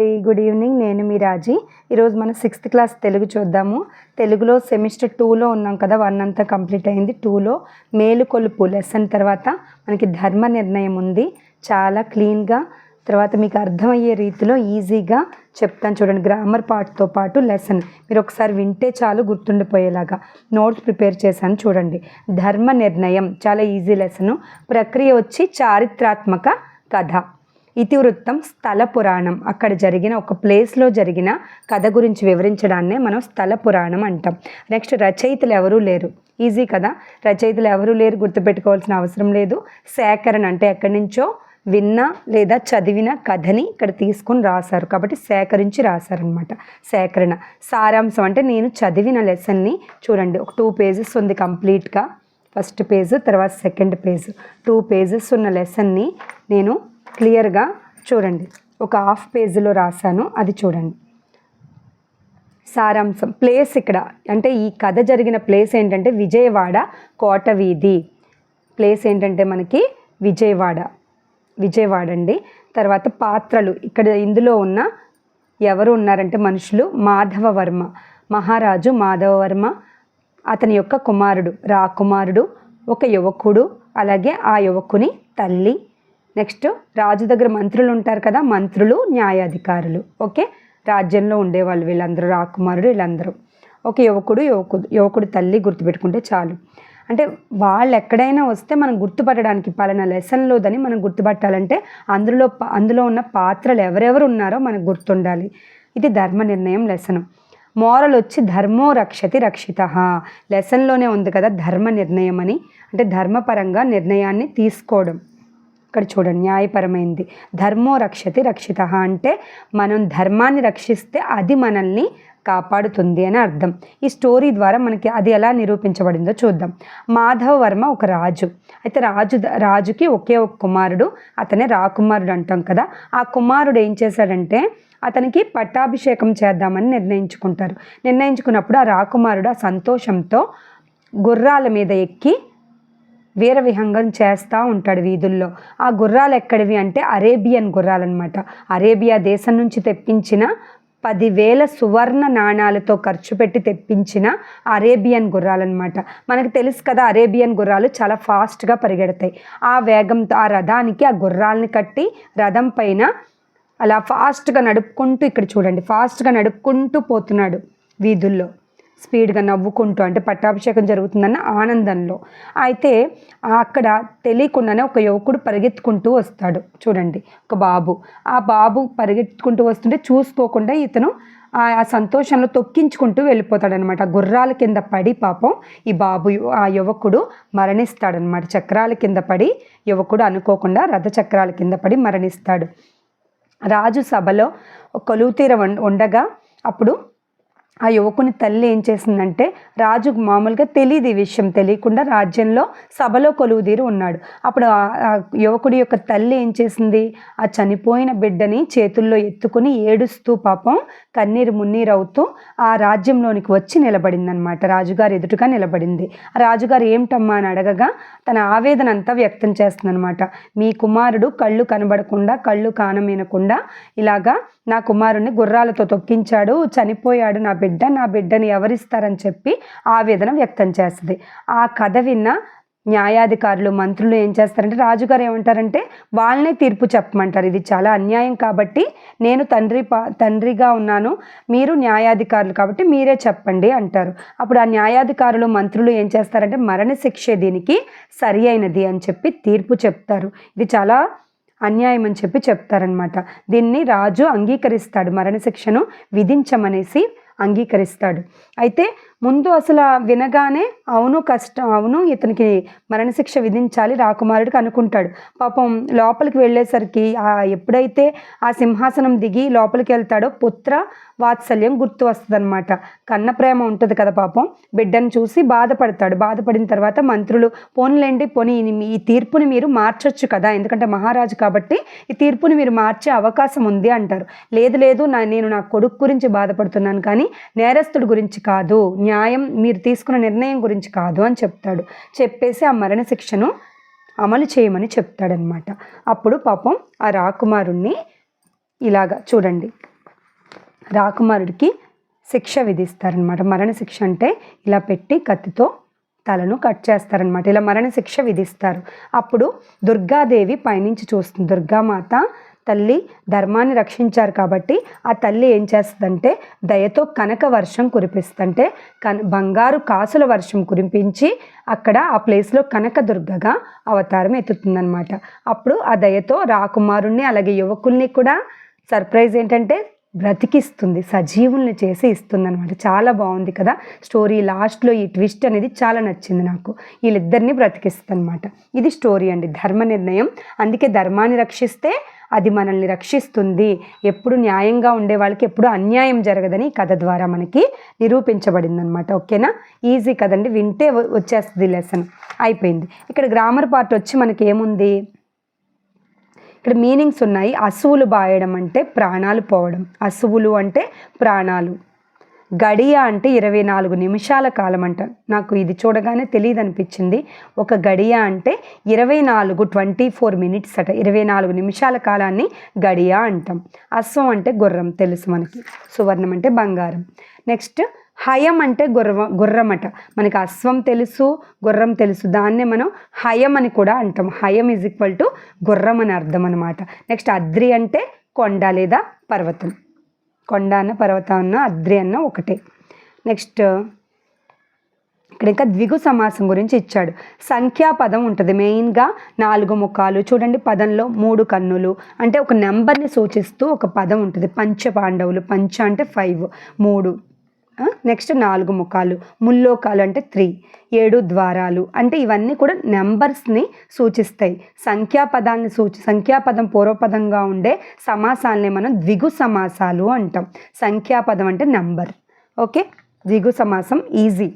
Good evening నేను మీ రాజీ. ఈరోజు మనం సిక్స్త్ క్లాస్ తెలుగు చూద్దాము. తెలుగులో సెమిస్టర్ టూలో ఉన్నాం కదా వన్ అంతా కంప్లీట్ అయింది. టూలో మేలుకొలుపు లెసన్ తర్వాత మనకి ధర్మ నిర్ణయం ఉంది. చాలా క్లీన్గా తర్వాత మీకు అర్థమయ్యే రీతిలో ఈజీగా చెప్తాను చూడండి. గ్రామర్ పార్ట్తో పాటు లెసన్ మీరు ఒకసారి వింటే చాలు గుర్తుండిపోయేలాగా. నోట్స్ ప్రిపేర్ చేశాను చూడండి. ధర్మ నిర్ణయం. చాలా ఈజీ లెసను ప్రక్రియ వచ్చి చారిత్రాత్మక కథ. ఇతివృత్తం స్థల పురాణం. అక్కడ జరిగిన ఒక ప్లేస్లో జరిగిన కథ గురించి వివరించడాన్నే మనం స్థల పురాణం అంటాం. నెక్స్ట్ రచయితలు ఎవరూ లేరు. ఈజీ కదా? రచయితలు ఎవరూ లేరు గుర్తుపెట్టుకోవాల్సిన అవసరం లేదు. సేకరణ అంటే ఎక్కడి నుంచో విన్న లేదా చదివిన కథని ఇక్కడ తీసుకొని రాశారు. కాబట్టి సేకరించి రాశారనమాట సేకరణ. సారాంశం అంటే నేను చదివిన లెసన్ని చూడండి. ఒక టూ పేజెస్ ఉంది కంప్లీట్గా. ఫస్ట్ పేజ్ తర్వాత సెకండ్ పేజ్. టూ పేజెస్ ఉన్న లెసన్ని నేను క్లియర్గా చూడండి. ఒక హాఫ్ పేజీలో రాశాను అది చూడండి. సారాంశం ప్లేస్ ఇక్కడ. అంటే ఈ కథ జరిగిన ప్లేస్ ఏంటంటే విజయవాడ కోట వీధి ప్లేస్ ఏంటంటే మనకి విజయవాడ. విజయవాడ అండి. తర్వాత పాత్రలు ఇక్కడ ఇందులో ఉన్న ఎవరు ఉన్నారంటే మనుషులు మాధవవర్మ. మహారాజు మాధవవర్మ అతని యొక్క కుమారుడు రాకుమారుడు ఒక యువకుడు అలాగే ఆ యువకుని తల్లి నెక్స్ట్ రాజు దగ్గర మంత్రులు ఉంటారు కదా మంత్రులు న్యాయాధికారులు. ఓకే? రాజ్యంలో ఉండేవాళ్ళు వీళ్ళందరూ రాకుమారుడు వీళ్ళందరూ. ఒక యువకుడు యువకుడు యువకుడు తల్లి గుర్తుపెట్టుకుంటే చాలు. అంటే వాళ్ళు ఎక్కడైనా వస్తే మనం గుర్తుపట్టడానికి పలానా లెసన్లోదని మనం గుర్తుపట్టాలంటే అందులో ప- అందులో ఉన్న పాత్రలు ఎవరెవరు ఉన్నారో మనకు గుర్తుండాలి. ఇది ధర్మ నిర్ణయం లెసన్. మోరల్ వచ్చి ధర్మో రక్షతి రక్షిత. లెసన్లోనే ఉంది కదా ధర్మ నిర్ణయం అని అంటే ధర్మపరంగా నిర్ణయాన్ని తీసుకోవడం. ఇక్కడ చూడండి న్యాయపరమైంది. ధర్మో రక్షతి రక్షిత అంటే మనం ధర్మాన్ని రక్షిస్తే అది మనల్ని కాపాడుతుంది అని అర్థం. ఈ స్టోరీ ద్వారా మనకి అది ఎలా నిరూపించబడిందో చూద్దాం. మాధవ వర్మ ఒక రాజు. అయితే రాజు రాజుకి ఒకే ఒక కుమారుడు అతనే రాకుమారుడు అంటాం కదా. ఆ కుమారుడు ఏం చేశాడంటే అతనికి పట్టాభిషేకం చేద్దామని నిర్ణయించుకుంటారు. నిర్ణయించుకున్నప్పుడు ఆ రాకుమారుడు ఆ సంతోషంతో గుర్రాల మీద ఎక్కి వీరవిహంగం చేస్తూ ఉంటాడు వీధుల్లో. ఆ గుర్రాలు ఎక్కడివి అంటే అరేబియన్ గుర్రాలన్నమాట. అరేబియా దేశం నుంచి తెప్పించిన పదివేల సువర్ణ నాణాలతో ఖర్చు పెట్టి తెప్పించిన అరేబియన్ గుర్రాలన్నమాట. మనకు తెలుసు కదా అరేబియన్ గుర్రాలు చాలా ఫాస్ట్గా పరిగెడతాయి. ఆ వేగంతో ఆ రథానికి ఆ గుర్రాలని కట్టి రథం పైన అలా ఫాస్ట్గా నడుపుకుంటూ ఇక్కడ చూడండి ఫాస్ట్గా నడుపుకుంటూ పోతున్నాడు వీధుల్లో. స్పీడ్గా నవ్వుకుంటూ అంటే పట్టాభిషేకం జరుగుతుందన్న ఆనందంలో. అయితే అక్కడ తెలియకుండానే ఒక యువకుడు పరిగెత్తుకుంటూ వస్తాడు. చూడండి ఒక బాబు. ఆ బాబు పరిగెత్తుకుంటూ వస్తుంటే చూసుకోకుండా ఇతను ఆ సంతోషంలో తొక్కించుకుంటూ వెళ్ళిపోతాడనమాట. గుర్రాల కింద పడి పాపం ఈ బాబు ఆ యువకుడు మరణిస్తాడనమాట. చక్రాల కింద పడి యువకుడు అనుకోకుండా రథ చక్రాల కింద పడి మరణిస్తాడు. రాజు సభలో కొలువుతీర ఉండగా అప్పుడు ఆ యువకుని తల్లి ఏం చేసిందంటే రాజుకు మామూలుగా తెలియదు ఈ విషయం తెలియకుండా రాజ్యంలో సభలో కొలువుదీరి ఉన్నాడు. అప్పుడు ఆ యువకుడి యొక్క తల్లి ఏం చేసింది? ఆ చనిపోయిన బిడ్డని చేతుల్లో ఎత్తుకుని ఏడుస్తూ పాపం కన్నీరు మున్నీరు అవుతూ ఆ రాజ్యంలోనికి వచ్చి నిలబడిందనమాట రాజుగారు ఎదుటగా నిలబడింది. ఆ రాజుగారు ఏమిటమ్మా అని అడగగా తన ఆవేదన అంతా వ్యక్తం చేస్తుందనమాట మీ కుమారుడు కళ్ళు కనబడకుండా కళ్ళు కానమేనకుండా ఇలాగా నా కుమారుణ్ణి గుర్రాలతో తొక్కించాడు. చనిపోయాడు నా బిడ్డ. నా బిడ్డని ఎవరిస్తారని చెప్పి ఆవేదన వ్యక్తం చేస్తుంది. ఆ కథ విన్న న్యాయాధికారులు మంత్రులు ఏం చేస్తారంటే రాజుగారు ఏమంటారంటే వాళ్ళనే తీర్పు చెప్పమంటారు. ఇది చాలా అన్యాయం కాబట్టి నేను తండ్రి పా తండ్రిగా ఉన్నాను. మీరు న్యాయాధికారులు కాబట్టి మీరే చెప్పండి అంటారు. అప్పుడు ఆ న్యాయాధికారులు మంత్రులు ఏం చేస్తారంటే మరణశిక్షే దీనికి సరి అయినది అని చెప్పి తీర్పు చెప్తారు. ఇది చాలా అన్యాయం అని చెప్పి చెప్తారనమాట దీన్ని రాజు అంగీకరిస్తాడు. మరణశిక్షను విధించమనేసి అంగీకరిస్తాడు. అయితే ముందు అసలు వినగానే అవును కష్టం అవును ఇతనికి మరణశిక్ష విధించాలి రాకుమారుడికి అనుకుంటాడు. పాపం లోపలికి వెళ్ళేసరికి ఎప్పుడైతే ఆ సింహాసనం దిగి లోపలికి వెళ్తాడో పుత్ర వాత్సల్యం గుర్తు వస్తుంది కన్న ప్రేమ ఉంటుంది కదా పాపం. బిడ్డను చూసి బాధపడతాడు. బాధపడిన తర్వాత మంత్రులు పోన్లేండి పోనీ ఈ- తీర్పుని మీరు మార్చొచ్చు కదా. ఎందుకంటే మహారాజు కాబట్టి ఈ తీర్పుని మీరు మార్చే అవకాశం ఉంది అంటారు. లేదు లేదు నా నేను నా కొడుకు గురించి బాధపడుతున్నాను కానీ నేరస్తుడి గురించి కాదు. న్యాయం మీరు తీసుకున్న నిర్ణయం గురించి కాదు అని చెప్తాడు. చెప్పేసి ఆ మరణశిక్షను అమలు చేయమని చెప్తాడనమాట అప్పుడు పాపం ఆ రాకుమారుణ్ణి ఇలాగా చూడండి. రాకుమారుడికి శిక్ష విధిస్తారనమాట మరణ శిక్ష అంటే ఇలా పెట్టి కత్తితో తలను కట్ చేస్తారనమాట ఇలా మరణ శిక్ష విధిస్తారు. అప్పుడు దుర్గాదేవి పైనుంచి చూస్తుంది. దుర్గామాత తల్లి ధర్మాన్ని రక్షించారు కాబట్టి ఆ తల్లి ఏం చేస్తుందంటే దయతో కనక వర్షం కురిపిస్తుంటే కన బంగారు కాసుల వర్షం కురిపించి అక్కడ ఆ ప్లేస్లో కనక దుర్గగా అవతారం ఎత్తుతుందనమాట అప్పుడు ఆ దయతో రాకుమారుణ్ణి అలాగే యువకుల్ని కూడా సర్ప్రైజ్ ఏంటంటే బ్రతికిస్తుంది సజీవుల్ని చేసి ఇస్తుంది అనమాట చాలా బాగుంది కదా స్టోరీ. లాస్ట్లో ఈ ట్విస్ట్ అనేది చాలా నచ్చింది నాకు. వీళ్ళిద్దరిని బ్రతికిస్తుంది అనమాట ఇది స్టోరీ అండి. ధర్మ నిర్ణయం. అందుకే ధర్మాన్ని రక్షిస్తే అది మనల్ని రక్షిస్తుంది. ఎప్పుడు న్యాయంగా ఉండే వాళ్ళకి ఎప్పుడు అన్యాయం జరగదని కథ ద్వారా మనకి నిరూపించబడింది అనమాట ఓకేనా? ఈజీ కదండి. వింటే వచ్చేస్తుంది లెసన్ అయిపోయింది. ఇక్కడ గ్రామర్ పార్ట్ వచ్చి మనకి ఏముంది? ఇక్కడ మీనింగ్స్ ఉన్నాయి. అసువులు బాయడం అంటే ప్రాణాలు పోవడం. అసువులు అంటే ప్రాణాలు. గడియ అంటే ఇరవై నాలుగు నిమిషాల కాలం అంట. నాకు ఇది చూడగానే తెలియదు అనిపించింది ఒక గడియ అంటే ఇరవై నాలుగు ట్వంటీ ఫోర్ మినిట్స్ అట. ఇరవై నాలుగు నిమిషాల కాలాన్ని గడియ అంటాం. అశ్వం అంటే గుర్రం తెలుసు మనకి. సువర్ణం అంటే బంగారం. నెక్స్ట్ హయం అంటే గుర్ర గుర్రం గుర్రమట. మనకి అశ్వం తెలుసు గుర్రం తెలుసు. దాన్నే మనం హయం అని కూడా అంటాం. హయం ఈజ్ ఈక్వల్ టు గుర్రం అని అర్థం అనమాట నెక్స్ట్ అద్రి అంటే కొండ లేదా పర్వతం. కొండ అన్న పర్వతం అన్న అద్రి అన్న ఒకటే. నెక్స్ట్ ఇక్కడ ఇంకా ద్విగు సమాసం గురించి ఇచ్చాడు. సంఖ్యాపదం ఉంటుంది మెయిన్గా నాలుగు ముఖాలు. చూడండి పదంలో మూడు కన్నులు. అంటే ఒక నెంబర్ని సూచిస్తూ ఒక పదం ఉంటుంది. పంచ పాండవులు. పంచ అంటే ఫైవ్ మూడు. నెక్స్ట్ నాలుగు ముఖాలు. ముల్లోకాలు అంటే త్రీ ఏడు ద్వారాలు. అంటే ఇవన్నీ కూడా నెంబర్స్ని సూచిస్తాయి. సంఖ్యాపదాన్ని సూచి సంఖ్యాపదం పూర్వపదంగా ఉండే సమాసాలని మనం ద్విగు సమాసాలు అంటాం. సంఖ్యాపదం అంటే నెంబర్ ఓకే ద్విగు సమాసం ఈజీ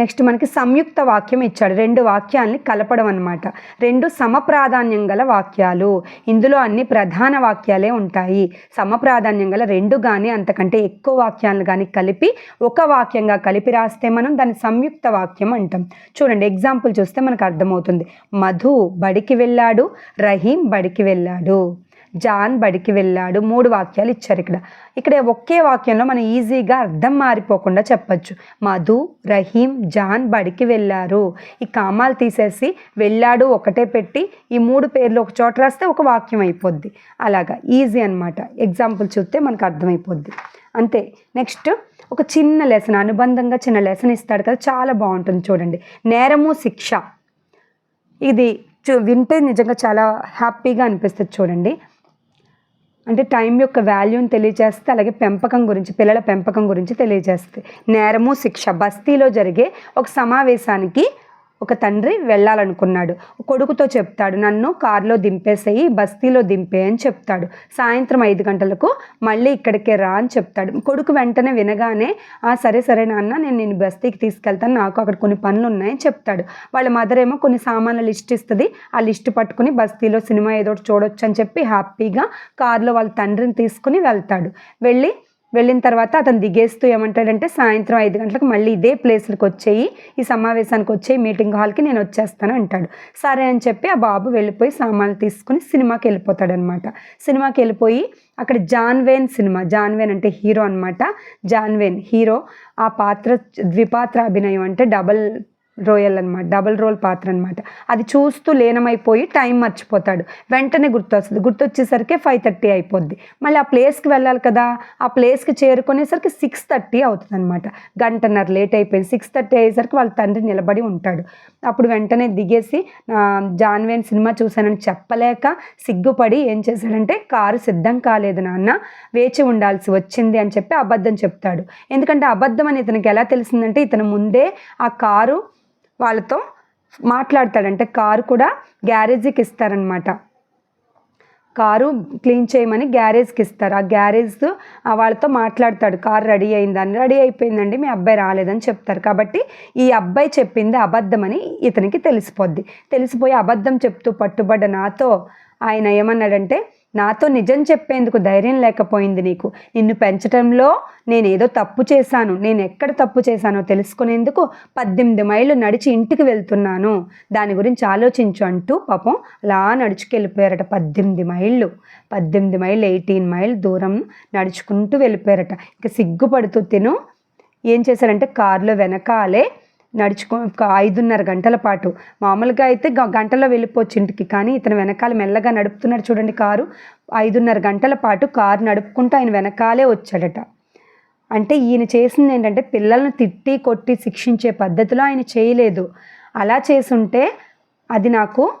నెక్స్ట్ మనకి సంయుక్త వాక్యం ఇచ్చాడు. రెండు వాక్యాల్ని కలపడం అనమాట రెండు సమప్రాధాన్యం గల వాక్యాలు. ఇందులో అన్ని ప్రధాన వాక్యాలే ఉంటాయి. సమప్రాధాన్యం గల రెండు కానీ అంతకంటే ఎక్కువ వాక్యాలను కానీ కలిపి ఒక వాక్యంగా కలిపి రాస్తే మనం దాన్ని సంయుక్త వాక్యం అంటాం. చూడండి ఎగ్జాంపుల్ చూస్తే మనకు అర్థమవుతుంది. మధు బడికి వెళ్ళాడు రహీం బడికి వెళ్ళాడు. జాన్ బడికి వెళ్ళాడు. మూడు వాక్యాలు ఇచ్చారు ఇక్కడ. ఇక్కడ ఒకే వాక్యంలో మనం ఈజీగా అర్థం మారిపోకుండా చెప్పచ్చు. మధు రహీం జాన్ బడికి వెళ్ళారు. ఈ కామాలు తీసేసి వెళ్ళాడు ఒకటే పెట్టి ఈ మూడు పేర్లు ఒక చోట రాస్తే ఒక వాక్యం అయిపోద్ది. అలాగా ఈజీ అనమాట ఎగ్జాంపుల్ చూస్తే మనకు అర్థమైపోద్ది. అంతే. నెక్స్ట్ ఒక చిన్న లెసన్ అనుబంధంగా చిన్న లెసన్ ఇస్తాడు కదా చాలా బాగుంటుంది చూడండి. నేరము శిక్ష. ఇది చూ వింటే నిజంగా చాలా హ్యాపీగా అనిపిస్తుంది చూడండి. అంటే టైం యొక్క వాల్యూని తెలియజేస్తే అలాగే పెంపకం గురించి పిల్లల పెంపకం గురించి తెలియజేస్తే. నేరము శిక్ష బస్తీలో జరిగే ఒక సమావేశానికి ఒక తండ్రి వెళ్ళాలనుకున్నాడు. కొడుకుతో చెప్తాడు నన్ను కారులో దింపేసేయి బస్తీలో దింపే అని చెప్తాడు. సాయంత్రం ఐదు గంటలకు మళ్ళీ ఇక్కడికే రా అని చెప్తాడు. కొడుకు వెంటనే వినగానే ఆ సరే సరే నాన్న నేను నేను బస్తీకి తీసుకెళ్తాను నాకు అక్కడ కొన్ని పనులు ఉన్నాయని చెప్తాడు. వాళ్ళ మదర్ ఏమో కొన్ని సామాన్ల లిస్ట్ ఇస్తుంది ఆ లిస్ట్ పట్టుకుని బస్తీలో సినిమా ఏదో ఒకటి చూడొచ్చు అని చెప్పి హ్యాపీగా కారులో వాళ్ళ తండ్రిని తీసుకుని వెళ్తాడు. వెళ్ళి వెళ్ళిన తర్వాత అతను దిగేస్తూ ఏమంటాడంటే సాయంత్రం ఐదు గంటలకు మళ్ళీ ఇదే ప్లేస్లకు వచ్చేయి. ఈ సమావేశానికి వచ్చేయి. మీటింగ్ హాల్కి నేను వచ్చేస్తాను అంటాడు. సరే అని చెప్పి ఆ బాబు వెళ్ళిపోయి సామాన్లు తీసుకుని సినిమాకి వెళ్ళిపోతాడనమాట. సినిమాకి వెళ్ళిపోయి అక్కడ జాన్వేన్ సినిమా జాన్వేన్ అంటే హీరో అనమాట జాన్వేన్ హీరో. ఆ పాత్ర ద్విపాత్ర అభినయం అంటే డబల్ రోయల్ అనమాట డబుల్ రోల్ పాత్ర అనమాట అది చూస్తూ లీనమైపోయి టైం మర్చిపోతాడు. వెంటనే గుర్తొస్తుంది. గుర్తొచ్చేసరికి ఫైవ్ థర్టీ అయిపోద్ది. మళ్ళీ ఆ ప్లేస్కి వెళ్ళాలి కదా ఆ ప్లేస్కి చేరుకునేసరికి సిక్స్ థర్టీ అవుతుంది అనమాట గంటన్నర లేట్ అయిపోయింది. సిక్స్ థర్టీ అయ్యేసరికి వాళ్ళ తండ్రి నిలబడి ఉంటాడు. అప్పుడు వెంటనే దిగేసి జాన్వేన్ సినిమా చూశానని చెప్పలేక సిగ్గుపడి ఏం చేశాడంటే కారు సిద్ధం కాలేదు నాన్న వేచి ఉండాల్సి వచ్చింది అని చెప్పి అబద్ధం చెప్తాడు. ఎందుకంటే అబద్ధం అని ఇతనికి ఎలా తెలిసిందంటే ఇతను ముందే ఆ కారు వాళ్ళతో మాట్లాడతాడంటే కారు కూడా గ్యారేజీకి ఇస్తారనమాట కారు క్లీన్ చేయమని గ్యారేజ్కి ఇస్తారు. ఆ గ్యారేజ్ వాళ్ళతో మాట్లాడతాడు. కారు రెడీ అయిందని. రెడీ అయిపోయిందండి మీ అబ్బాయి రాలేదని చెప్తారు. కాబట్టి ఈ అబ్బాయి చెప్పింది అబద్ధమని ఇతనికి తెలిసిపోద్ది. తెలిసిపోయి అబద్ధం చెప్తూ పట్టుబడ్డ నాతో ఆయన ఏమన్నాడంటే నాతో నిజం చెప్పేందుకు ధైర్యం లేకపోయింది నీకు. నిన్ను పెంచడంలో నేను ఏదో తప్పు చేశాను. నేను ఎక్కడ తప్పు చేశానో తెలుసుకునేందుకు పద్దెనిమిది మైళ్ళు నడిచి ఇంటికి వెళ్తున్నాను. దాని గురించి ఆలోచించు అంటూ పాపం అలా నడుచుకెళ్ళిపోయారట పద్దెనిమిది మైళ్ళు. పద్దెనిమిది మైళ్ళు ఎయిటీన్ మైల్ దూరం నడుచుకుంటూ వెళ్ళిపోయారట. ఇంకా సిగ్గుపడుతూ తిను. ఏం చేశారంటే కారులో వెనకాలే నడుచుకో ఒక ఐదున్నర గంటల పాటు. మామూలుగా అయితే గ- గంటలో వెళ్ళిపోవచ్చు ఇంటికి కానీ ఇతను వెనకాల మెల్లగా నడుపుతున్నాడు చూడండి కారు. ఐదున్నర గంటల పాటు కారు నడుపుకుంటూ ఆయన వెనకాలే వచ్చాడట. అంటే ఈయన చేసింది ఏంటంటే పిల్లల్ని తిట్టి కొట్టి శిక్షించే పద్ధతిలో ఆయన చేయలేదు. అలా చేసుంటే అది నాకు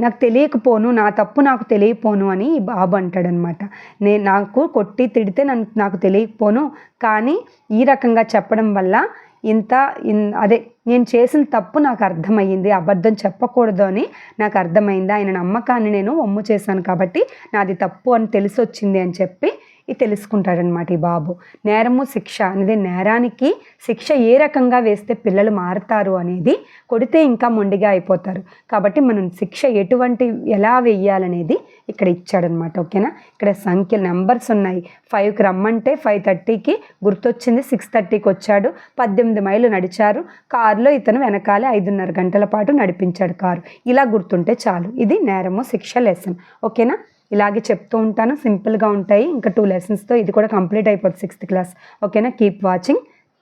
నాకు తెలియకపోను నా తప్పు నాకు తెలియపోను అని ఈ బాబు అంటాడనమాట. నేను నాకు కొట్టి తిడితే నన్ను నాకు తెలియకపోను. కానీ ఈ రకంగా చెప్పడం వల్ల ఇంత ఇన్ అదే నేను చేసిన తప్పు నాకు అర్థమయ్యింది అబద్ధం చెప్పకూడదు అని నాకు అర్థమైంది ఆయన నమ్మకాన్ని నేను ఒమ్ము చేశాను కాబట్టి నాది తప్పు అని తెలిసి వచ్చింది అని చెప్పి ఇది తెలుసుకుంటాడనమాట ఈ బాబు. నేరము శిక్ష అనేది నేరానికి శిక్ష ఏ రకంగా వేస్తే పిల్లలు మారుతారు అనేది కొడితే ఇంకా మొండిగా అయిపోతారు. కాబట్టి మనం శిక్ష ఎటువంటి ఎలా వేయాలనేది ఇక్కడ ఇచ్చాడనమాట ఓకేనా? ఇక్కడ సంఖ్య నెంబర్స్ ఉన్నాయి. ఫైవ్కి రమ్మంటే ఫైవ్ థర్టీకి గుర్తొచ్చింది. సిక్స్ థర్టీకి వచ్చాడు. పద్దెనిమిది మైళ్ళు నడిచారు. కారులో ఇతను వెనకాలే ఐదున్నర గంటల పాటు నడిపించాడు కారు. ఇలా గుర్తుంటే చాలు. ఇది నేరము శిక్ష లెసన్. ఓకేనా? ఇలాగే చెప్తూ ఉంటాను. సింపుల్గా ఉంటాయి. ఇంకా టూ లెసన్స్తో ఇది కూడా కంప్లీట్ అయిపోతుంది సిక్స్త్ క్లాస్. ఓకేనా? Keep watching.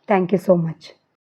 Thank you so much.